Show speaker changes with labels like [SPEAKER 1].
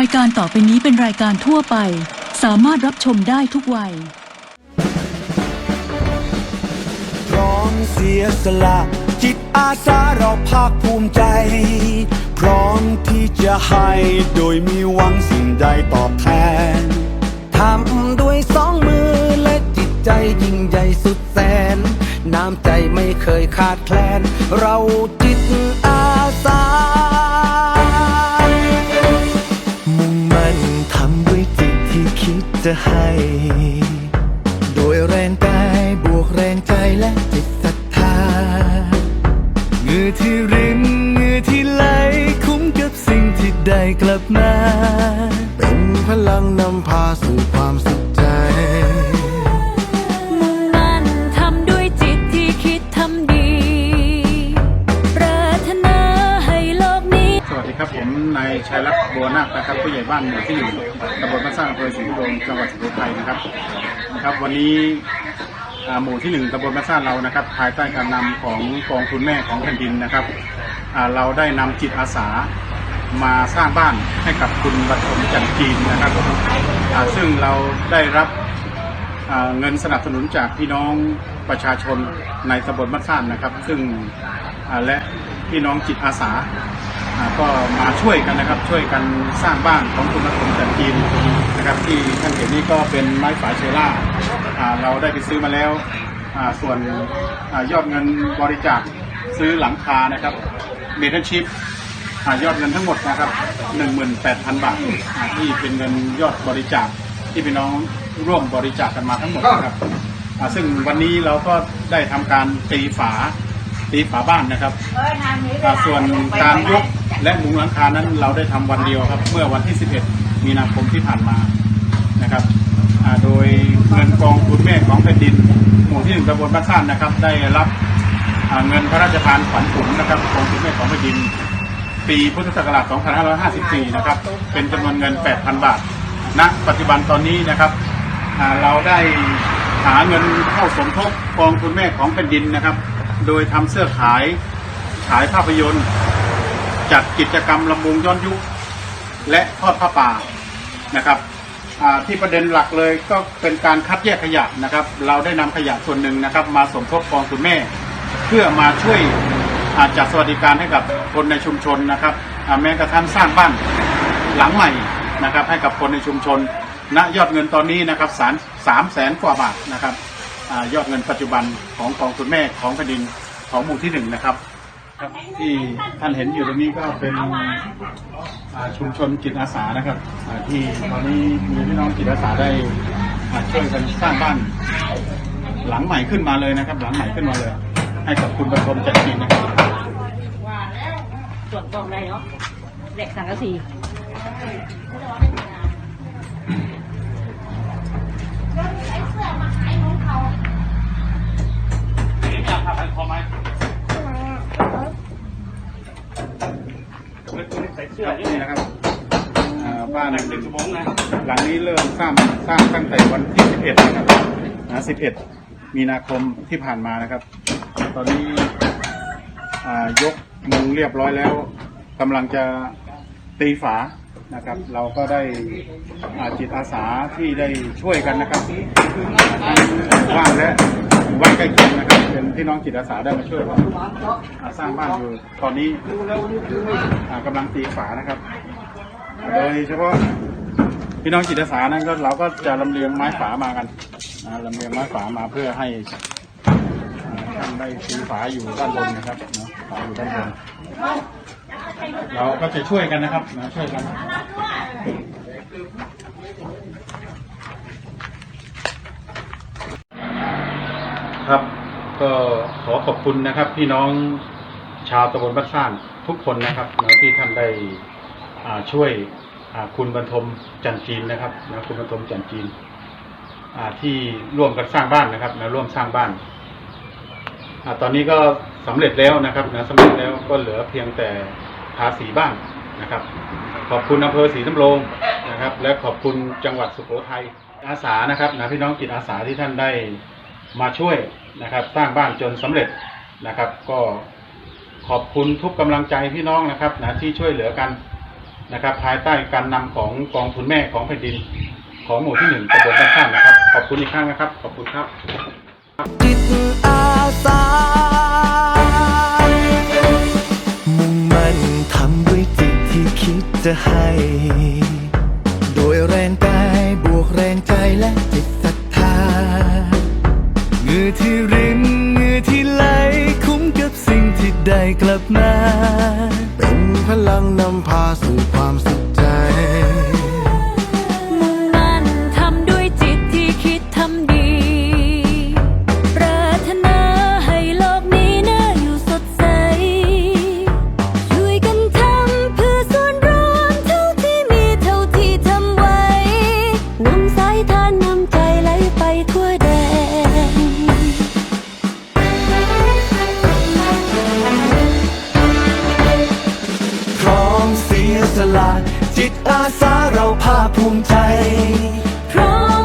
[SPEAKER 1] ายการต่อไปนี้เป็นรายการทั่วไป สามารถรับชมได้ทุกวัย
[SPEAKER 2] พร้อมเสียสละ จิตอาสาเราภาคภูมิใจ พร้อมที่จะให้โดยมีหวังสิ่งใดตอบแทน ทำด้วยสองมือและจิตใจยิ่งใหญ่สุดแสน น้ำใจไม่เคยขาดแคลน เราจิตอา จะให้ โดยแรงกายบวกแรงใจและจิตศรัทธาเงื่อที่รินเงื่อที่ไหลคุ้มกับสิ่งที่ได้กลับมา เป็นพลังนำพาสู่ความสุข
[SPEAKER 3] ครั
[SPEAKER 4] บผมนายชัยรัตน์บัวนาคนะครับผู้ใหญ่บ้านหมู่ที่หนึ่งตำบลบ้านสร้างอำเภอศรีบุญจังหวัดสุโขทัยนะครับนะครับ วันนี้หมู่ที่หนึ่งตำบลบ้านสร้างเรานะครับ ภายใต้การนำของกองทุนแม่ของแผ่นดินนะครับเราได้นำจิตอาสามาสร้างบ้านให้กับคุณบรรทมจันทร์จีนนะครับซึ่งเราได้รับเงินสนับสนุนจากพี่น้องประชาชนในตำบลบ้านซ่านนะครับ ซึ่งและพี่น้องจิตอาสา ก็มาช่วยกันนะครับช่วยกันสร้างบ้านของคุณรัตนจันทีนนะครับ ที่ท่านเห็นนี่ก็เป็นไม้ฝาเชล่าอ่าเราได้ไปซื้อมาแล้วส่วนอยอดเงินบริจาคซื้อหลังคานะครับเมทัลชิพยอดเงินทั้งหมดนะครับ18,000 บาทอ่าที่เป็นเงินยอดบริจาคที่พี่น้องร่วมบริจาคกันมาทั้งหมดนะครับซึ่งวันนี้เราก็ได้ทำการตีฝาตีฝาบ้านนะครับ ส่วนการยก และมุงหลังคานั้นเราได้ทำวันเดียวครับ เมื่อวันที่ 11 มีนาคมที่ผ่านมานะครับโดยเงินกองทุนแม่ของแผ่นดินหมู่ที่หนึ่งตำบลบ้านซ่านนะครับ ได้รับเงินพระราชทานขวัญถุงนะครับกองทุนแม่ของแผ่นดิน ปีพุทธศักราช 2554 นะครับ เป็นจำนวนเงิน 8,000 บาทณปัจจุบันตอนนี้นะครับเราได้หาเงินเข้าสมทบกองทุนแม่ของแผ่นดินนะครับ โดยทำเสื้อขาย ขายภาพยนตร์ จัดกิจกรรมลำวงย้อนยุคและทอดผ้าป่านะครับที่ประเด็นหลักเลยก็เป็นการคัดแยกขยะนะครับ เราได้นำขยะส่วนหนึ่งนะครับ มาสมทบกองทุนแม่ เพื่อมาช่วยอาจัดสวัสดิการให้กับคนในชุมชนนะครับแม้กระทั่งสร้างบ้านหลังใหม่นะครับ ให้กับคนในชุมชนณยอดเงินตอนนี้นะครับสามสามแสนกว่าบาทนะครับอยอดเงินปัจจุบันของกองทุนแม่ของแผ่นดินของหมู่ที่หนึ่งนะครับ ครับที่ท่านเห็นอยู่ตรงนี้ก็เป็นชุมชนจิตอาสานะครับที่ตอนนี้มีพี่น้องจิตอาสาได้ช่วยกันสร้างบ้าน หลังใหม่ขึ้นมาเลยนะครับ หลังใหม่ขึ้นมาเลย ให้กับคุณประชมจัดกินนะครับ
[SPEAKER 5] ตรวจกล่องได้เนาะเด็กสังกะสีา
[SPEAKER 4] นหนึ่งชั่วโมงนะหลังนี้เริ่มสร้างสร้างตั้งแต่วันที่ 11 นะครับนะ11 มีนาคมที่ผ่านมานะครับ ตอนนี้ยกมุงเรียบร้อยแล้วกำลังจะตีฝานะครับ เราก็ได้จิตอาสาที่ได้ช่วยกันนะครับทั้งบ้านและหมู่บ้านใกล้เคียงนะครับเป็นพี่น้องจิตอาสาได้มาช่วยกันอ่าสร้างบ้านอยู่ตอนนี้กำลังตีฝานะครับ โดยเฉพาะพี่น้องจิตอาสานั้นก็เราก็จะลำเลียงไม้ฝามากันนะลำเลียงไม้ฝามาเพื่อให้ท่านได้ตีฝาอยู่ด้านบนนะครับนะฝาอยู่ด้านบนเราก็จะช่วยกันนะครับนะช่วยกันครับก็ขอขอบคุณนะครับพี่น้องชาวตำบลบ้านซ่านทุกคนนะครับที่ท่านได้ ช่วยคุณบรรทมจันจีนนะครับนะคุณบรรทมจันจีนที่ร่วมกันสร้างบ้านนะครับนะร่วมสร้างบ้านอตอนนี้ก็สำเร็จแล้วนะครับนะสำเร็จแล้วก็เหลือเพียงแต่ทาสีบ้านนะครับ ขอบคุณอำเภอศรีสำโรงนะครับ และขอบคุณจังหวัดสุโขทัยอาสานะครับนะพี่น้องจิตอาสาที่ท่านได้มาช่วยนะครับ สร้างบ้านจนสำเร็จนะครับ ก็ขอบคุณทุกกำลังใจพี่น้องนะครับนะที่ช่วยเหลือกัน นะครับ ภายใต้การนำของกองทุนแม่ของแผ่นดิน ของหมู่ที่หนึ่งตำบลบ้านข้ามนะครับ ขอบคุณอีกครั้งนะครับ ขอบคุณครับ
[SPEAKER 2] จิตอาสามุ่งมั่นทำด้วยจิตที่คิดจะให้ โดยแรงกายบวกแรงใจและจิตศรัทธาเงือที่ริน ได้กลับมา เป็นพลังนำพาสู่ความสุข จิ
[SPEAKER 3] ตอาสาเราภาคภูมิใจ เพ
[SPEAKER 2] ราะ